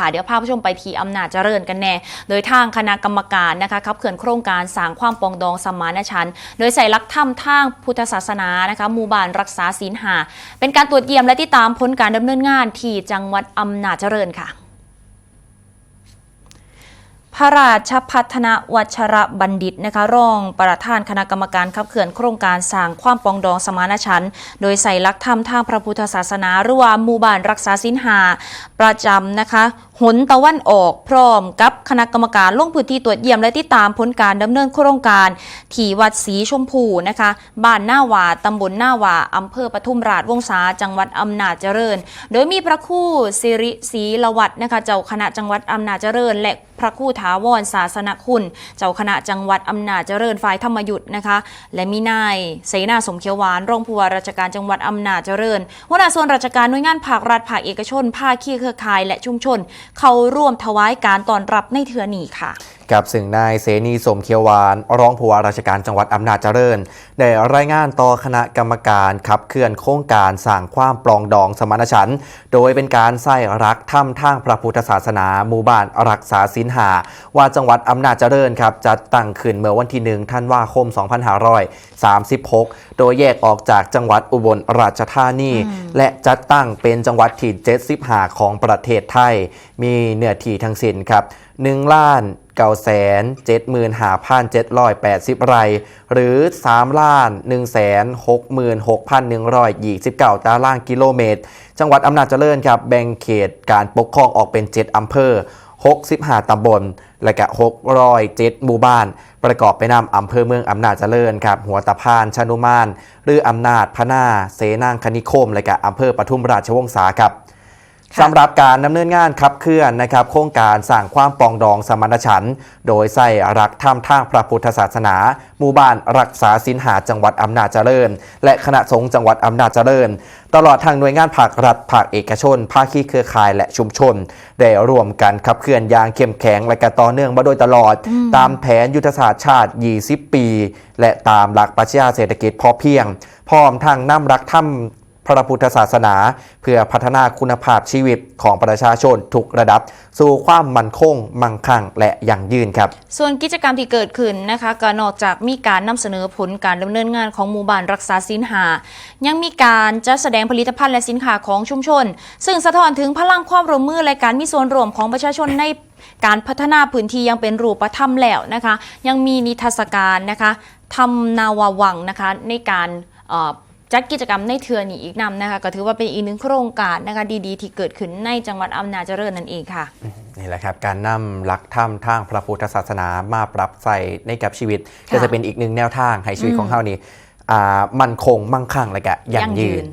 ค่ะ เดี๋ยวพาผู้ชมไปที่อำนาจเจริญกันแน่ โดยทางคณะกรรมการนะคะขับเคลื่อนโครงการสร้างความปองดองสมานฉันท์โดยใส่ลักธรรมทางพุทธศาสนานะคะหมู่บ้านรักษาศีลหา เป็นการตรวจเยี่ยมและติดตามผลการดำเนินงานที่จังหวัดอำนาจเจริญค่ะพระราชพัฒนวัชระบัณฑิตนะคะรองประธานคณะกรรมการขับเคลื่อนโครงการสร้างความปองดองสมานฉันท์โดยใส่ลักธรรมทางพระพุทธศาสนาหรือว่าหมู่บ้านรักษาศีลหาประจำนะคะ หนตะวันออกพร้อมกับคณะกรรมการลงพื้นที่ตรวจเยี่ยมและติดตามผลการดำเนินโครงการที่วัดศรีชมพูนะคะบ้านหน้าวาตำบลหน้าวาอำเภอปทุมราชวงศาจังหวัดอำนาจเจริญ โดยมีพระคู่สิริศรีละวัดนะคะเจ้าคณะจังหวัดอำนาจเจริญ และพระคู่ถาวรศาสนคุณ เจ้าคณะจังหวัดอำนาจเจริญฝ่ายธรรมยุทธ์นะคะและมีนายเสนาสมเขียวหวานรองผู้ว่าราชการจังหวัดอำนาจเจริญหัวหน้าส่วนราชการหน่วยงานภาครัฐภาคเอกชนภาคีเครือข่ายและชุมชนเขาร่วมถวายการต้อนรับในเทือนี้ค่ะ กับซึ่งนายเสนีสมเขียวหวาน รองผู้ว่าราชการจังหวัดอำนาจเจริญ ได้รายงานต่อคณะกรรมการขับเคลื่อนโครงการสร้างความปรองดองสมานฉันท์โดยเป็นการใส่รักถ้ำทางพระพุทธศาสนาหมู่บ้านรักษาศีลหา ว่าจังหวัดอำนาจเจริญครับจัดตั้งขึ้นเมื่อวันที่หนึ่งธันวาคม 2536 โดยแยกออกจากจังหวัดอุบลราชธานีและจัดตั้งเป็นจังหวัดที่75ของประเทศไทย มีเนื้อที่ทั้งสิ้นครับ 1ล้าน9แสน75,780ไร่หรือ3ล้าน1แสน66,129ตารางกิโลเมตร จังหวัดอำนาจเจริญครับแบ่งเขตการปกครองออกเป็น7อำเภอ65ตำบล และก็607หมู่บ้าน ประกอบไปนำอำเภอเมืองอำนาจเจริญครับหัวตะพานชานุมานหรืออำนาจพนาเสนางคณิคม และก็อำเภอปทุมราชวงศาครับ สำหรับการดำเนินงานขับเคลื่อนนะครับ โครงการสร้างความปรองดองสมานฉันท์โดยใส่รักธรรมทางพระพุทธศาสนา หมู่บ้านรักษาศีลหาจังหวัดอำนาจเจริญ และคณะสงฆ์จังหวัดอำนาจเจริญ ตลอดทางหน่วยงานภาครัฐภาคเอกชน ภาคีเครือข่ายและชุมชน ได้ร่วมกันขับเคลื่อนอย่างเข้มแข็งและก็ต่อเนื่องมาโดยตลอด ตามแผนยุทธศาสตร์ชาติ 20 ปี และตามหลักปรัชญาเศรษฐกิจพอเพียงพร้อมทางนำรักธรรม พระพุทธศาสนา เพื่อพัฒนาคุณภาพชีวิตของประชาชนทุกระดับ สู่ความมั่นคง มั่งคั่ง และยั่งยืนครับ ส่วนกิจกรรมที่เกิดขึ้นนะคะก็นอกจากมีการนำเสนอผลการดำเนินงานของหมู่บ้านรักษาสินหา ยังมีการจัดแสดงผลิตภัณฑ์และสินค้าของชุมชน ซึ่งสะท้อนถึงพลังความร่วมมือและการมีส่วนร่วมของประชาชนในการพัฒนาพื้นที่ยังเป็นรูปธรรมแล้วนะคะ ยังมีนิทรรศการนะคะทำนาวาวังนะคะในการ จัดกิจกรรมในเทือนี้อีกนำนะคะก็ถือว่าเป็นอีกหนึ่งโครงการนะคะดีๆ ที่เกิดขึ้นในจังหวัดอำนาจเจริญนั่นเองค่ะนี่แหละครับการนำหลักธรรมทางพระพุทธศาสนามาปรับใส่ในกับชีวิตค่ะก็จะเป็นอีกหนึ่งแนวทางให้ชีวิตของเขานี่อ่ามั่นคงมั่งคั่งและก็ยั่งยั่งยืยืนน